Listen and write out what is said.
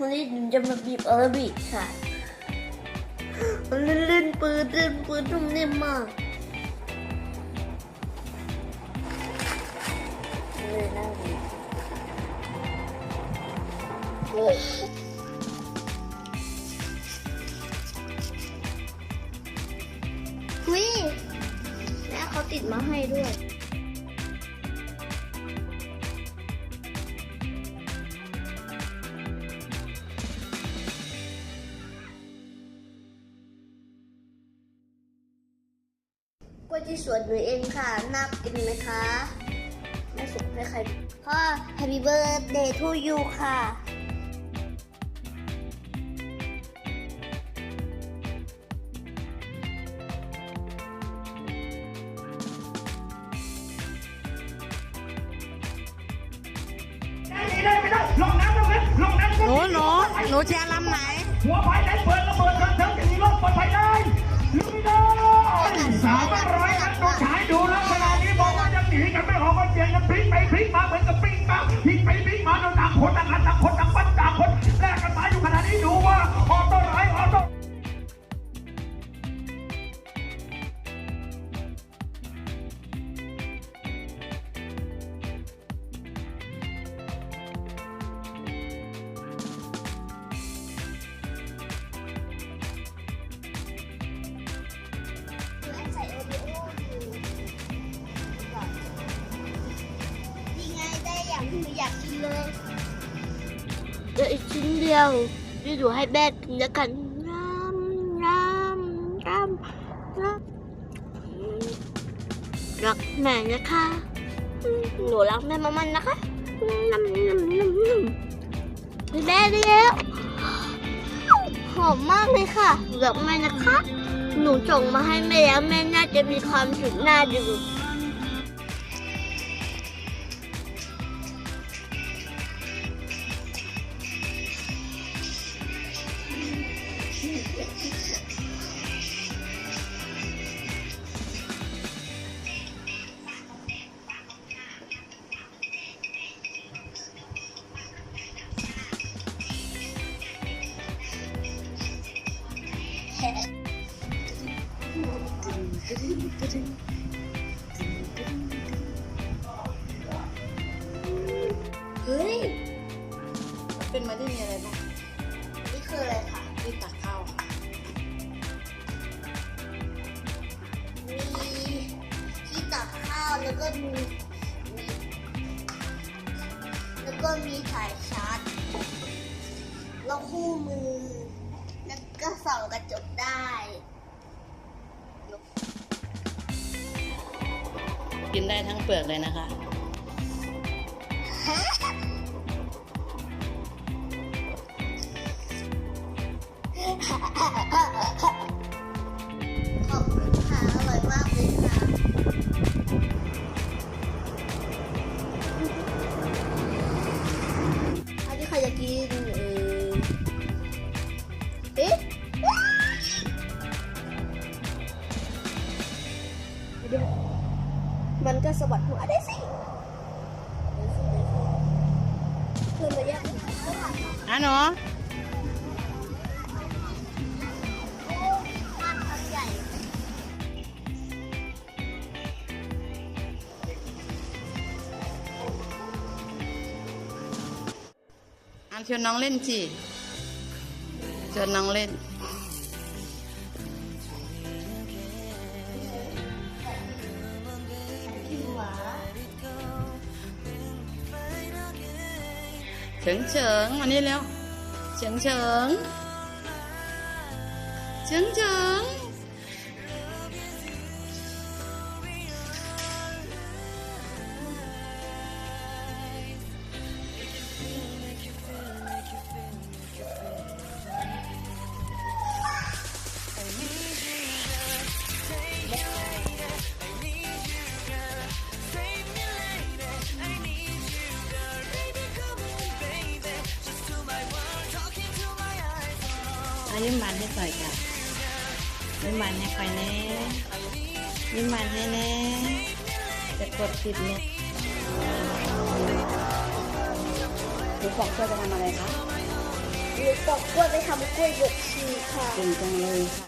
วันนี้หนูจะมาบีบอาราบิกค่ะมันเล่นปืนเล่นปืนนุ่มนิ่มมากเลยน่าดีเฮ้ยแม่เขาติดมาให้ด้วย กล้วยที่สวนหนูเองค่ะ น่ากินไหมคะ ไม่สุกให้ใครพ่อ Happy Birthday to you ค่ะ ลงน้ำลงน้ำลงน้ำหนูหนูหนูเชียร์ลำไหน หัวไฟไหนเปิดระเบิดเถิงเถิงจะมีรถปลอดภัยได้ลุยได้สาม เหางที่หนูอยากกินเลยเดี๋ยวอีกชิ้นเดียวที่หนูให้แม่กินแล้วกันน้ำน้ำน้ำน้ำรักแม่นะคะ หนูรักแม่มากๆนะคะน้ำน้ำน้ำน้ำแม่ได้แล้วหอมมากเลยค่ะรักแม่นะคะ หนูส่งมาให้แม่แล้วแม่น่าจะมีความสุขน่าดู เฮ้ย เป็นมาที่มีอะไรบ้าง นี่คืออะไรคะที่ตักข้าวค่ะ มีที่ตักข้าวแล้วก็มีมีแล้วก็มีสายชาร์จแล้วคู่มือ แล้วก็ส่องกระจกได้กินได้ทั้งเปลือกเลยนะคะ ขอบคุณค่ะอร่อยมากเลยค่ะอันนี้ใครจะกินเออ มันก็สะบัดหัวได้สิเพื่ วนน้องเล่นสิชวนน้องเล่นที่หวาเฉิงเฉิงมานี่เร็วเฉิงเฉิงเฉิงเฉิง อายิ้มันให้ใส่ค่ะยิ้มหวานให้คอยแน่ยิ้มหวานให้แน่จะกดผิดเนี่ยหนูบอกเพื่อจะทำอะไรคะนูปอกกล้วยไปทำกล้วยบกชีค่ะ เก่งจังเลยค่ะ